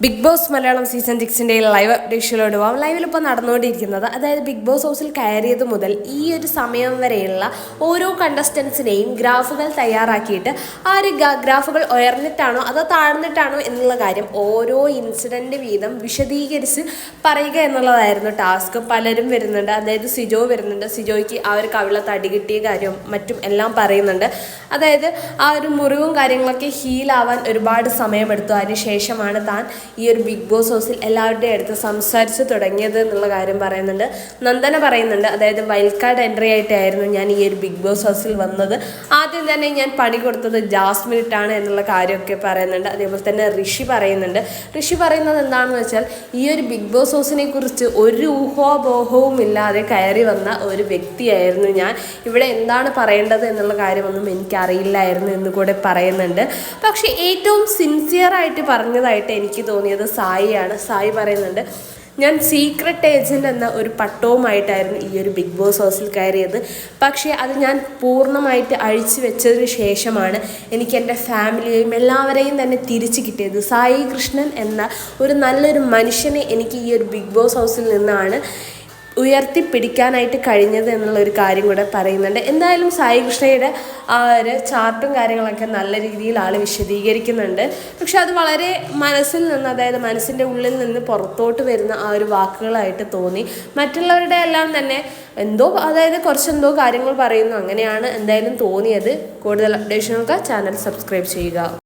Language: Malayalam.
ബിഗ് ബോസ് മലയാളം സീസൺ സിക്സിന്റെ ലൈവ് അപ്ഡേഷനിലോട് പോകാം ലൈവിൽ ഇപ്പോൾ നടന്നുകൊണ്ടിരിക്കുന്നത് അതായത് ബിഗ് ബോസ് ഹൗസിൽ കയറിയത് മുതൽ ഈ ഒരു സമയം വരെയുള്ള ഓരോ കണ്ടസ്റ്റൻസിനെയും ഗ്രാഫുകൾ തയ്യാറാക്കിയിട്ട് ആ ഒരു ഗ്രാഫുകൾ ഉയർന്നിട്ടാണോ അതോ താഴ്ന്നിട്ടാണോ എന്നുള്ള കാര്യം ഓരോ ഇൻസിഡന്റ് വീതം വിശദീകരിച്ച് പറയുക എന്നുള്ളതായിരുന്നു ടാസ്ക് പലരും വരുന്നുണ്ട്. അതായത് സിജോ വരുന്നുണ്ട്. സിജോയ്ക്ക് ആ ഒരു കവിള തടി കിട്ടിയ കാര്യവും മറ്റും എല്ലാം പറയുന്നുണ്ട്. അതായത് ആ ഒരു മുറിവും കാര്യങ്ങളൊക്കെ ഹീലാവാൻ ഒരുപാട് സമയമെടുത്തു. അതിന് ശേഷമാണ് താൻ ഈ ഒരു ബിഗ് ബോസ് ഹൗസിൽ എല്ലാവരുടെയും അടുത്ത് സംസാരിച്ച് തുടങ്ങിയത് എന്നുള്ള കാര്യം പറയുന്നുണ്ട്. നന്ദന പറയുന്നുണ്ട്. അതായത് വൈൽഡ് കാർഡ് എൻട്രി ആയിട്ടായിരുന്നു ഞാൻ ഈ ഒരു ബിഗ് ബോസ് ഹൗസിൽ വന്നത്. ആദ്യം തന്നെ ഞാൻ പണി കൊടുത്തത് ജാസ്മിനിട്ടാണ് എന്നുള്ള കാര്യമൊക്കെ പറയുന്നുണ്ട്. അതേപോലെ തന്നെ ഋഷി പറയുന്നുണ്ട്. ഋഷി പറയുന്നത് എന്താണെന്ന് വെച്ചാൽ ഈ ഒരു ബിഗ് ബോസ് ഹൗസിനെ കുറിച്ച് ഒരു ഊഹോബോഹവും ഇല്ലാതെ കയറി വന്ന ഒരു വ്യക്തിയായിരുന്നു ഞാൻ. ഇവിടെ എന്താണ് പറയേണ്ടത് എന്നുള്ള കാര്യമൊന്നും എനിക്കറിയില്ലായിരുന്നു എന്ന് കൂടെ പറയുന്നുണ്ട്. പക്ഷേ ഏറ്റവും സിൻസിയറായിട്ട് പറഞ്ഞതായിട്ട് എനിക്ക് തോന്നിയത് സായിയാണ്. സായി പറയുന്നുണ്ട് ഞാൻ സീക്രട്ട് ഏജന്റ് എന്ന ഒരു പട്ടവുമായിട്ടായിരുന്നു ഈ ഒരു ബിഗ് ബോസ് ഹൗസിൽ കയറിയത്. പക്ഷേ അത് ഞാൻ പൂർണമായിട്ട് അഴിച്ചു വെച്ചതിന് ശേഷമാണ് എനിക്ക് എന്റെ ഫാമിലിയെയും എല്ലാവരെയും തന്നെ തിരിച്ചു കിട്ടിയത്. സായി കൃഷ്ണൻ എന്ന ഒരു നല്ലൊരു മനുഷ്യനെ എനിക്ക് ഈ ഒരു ബിഗ് ബോസ് ഹൗസിൽ നിന്നാണ് ഉയർത്തിപ്പിടിക്കാനായിട്ട് കഴിഞ്ഞത് എന്നുള്ളൊരു കാര്യം കൂടെ പറയുന്നുണ്ട്. എന്തായാലും സായി കൃഷ്ണയുടെ ആ ഒരു ചാർട്ടും കാര്യങ്ങളൊക്കെ നല്ല രീതിയിൽ ആൾ വിശദീകരിക്കുന്നുണ്ട്. പക്ഷെ അത് വളരെ മനസ്സിൽ നിന്ന് അതായത് മനസ്സിന്റെ ഉള്ളിൽ നിന്ന് പുറത്തോട്ട് വരുന്ന ആ ഒരു വാക്കുകളായിട്ട് തോന്നി. മറ്റുള്ളവരുടെ എല്ലാം തന്നെ എന്തോ അതായത് കുറച്ചെന്തോ കാര്യങ്ങൾ പറയുന്നു. അങ്ങനെയാണ് എന്തായാലും തോന്നിയത്. കൂടുതൽ അപ്ഡേഷനുകൾക്ക് ചാനൽ സബ്സ്ക്രൈബ് ചെയ്യുക.